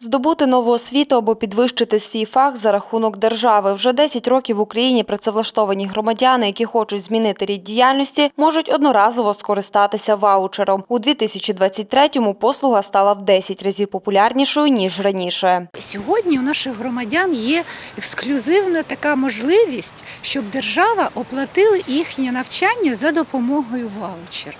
Здобути нову освіту або підвищити свій фах за рахунок держави. Вже 10 років в Україні працевлаштовані громадяни, які хочуть змінити рід діяльності, можуть одноразово скористатися ваучером. У 2023-му послуга стала в 10 разів популярнішою ніж раніше. Сьогодні у наших громадян є ексклюзивна така можливість, щоб держава оплатила їхнє навчання за допомогою ваучера.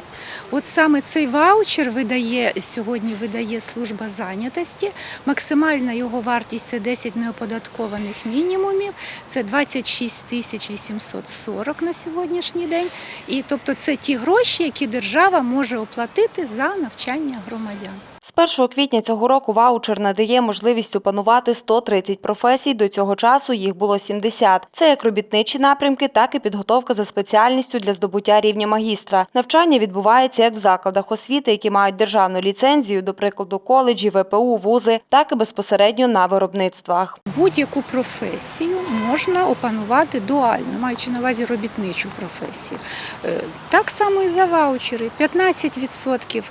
От саме цей ваучер видає сьогодні видає служба зайнятості. Максимальна його вартість це 10 неоподаткованих мінімумів, це 26 тисяч 840 на сьогоднішній день. І тобто це ті гроші, які держава може оплатити за навчання громадян. З 1 квітня цього року ваучер надає можливість опанувати 130 професій. До цього часу їх було 70. Це як робітничі напрямки, так і підготовка за спеціальністю для здобуття рівня магістра. Навчання відбувається як в закладах освіти, які мають державну ліцензію, до прикладу, коледжі, ВПУ, вузи, так і безпосередньо на виробництвах. Будь-яку професію можна опанувати дуально, маючи на увазі робітничу професію. Е, Так само і за ваучери. 15%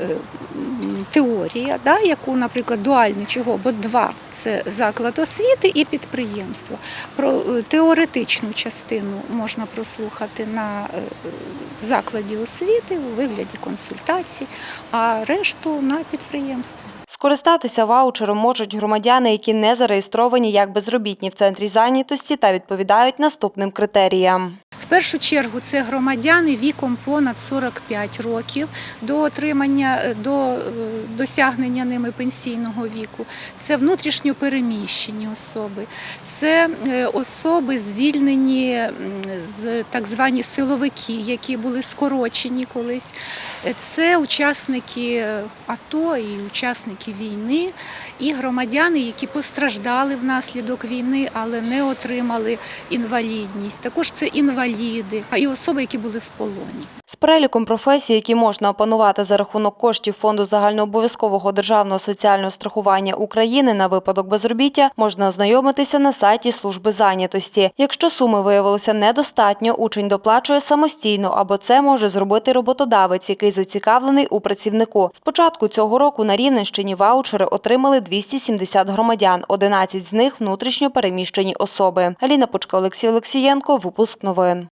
е, м, теорія, да, яку, наприклад, дуальне чого, бо два це заклад освіти і підприємство. Про е, теоретичну частину можна прослухати на е, закладі освіти у вигляді консультацій, а решту на підприємстві. Скористатися ваучером можуть громадяни, які не зареєстровані як безробітні в центрі зайнятості та відповідають наступним критеріям. В першу чергу це громадяни віком понад 45 років до отримання е, до е, досягнення ними пенсійного віку. Це внутрішньо переміщені особи, це е, особи звільнені з так звані силовики, які були скорочені колись. Це учасники АТО і учасники війни, і громадяни, які постраждали внаслідок війни, але не отримали інвалідність. Також це інваліди, а і особи, які були в полоні. З переліком професій, які можна опанувати за рахунок коштів Фонду загальнообов'язкового державного соціального страхування України на випадок безробіття, можна ознайомитися на сайті служби зайнятості. Якщо суми виявилося недостатньо, учень доплачує самостійно, або це може зробити роботодавець, який зацікавлений у працівнику. З початку цього року на Рівненщині ваучери отримали 270 громадян, 11 з них внутрішньо переміщені особи. Аліна Пучка, Олексій Олексієнко, випуск новин.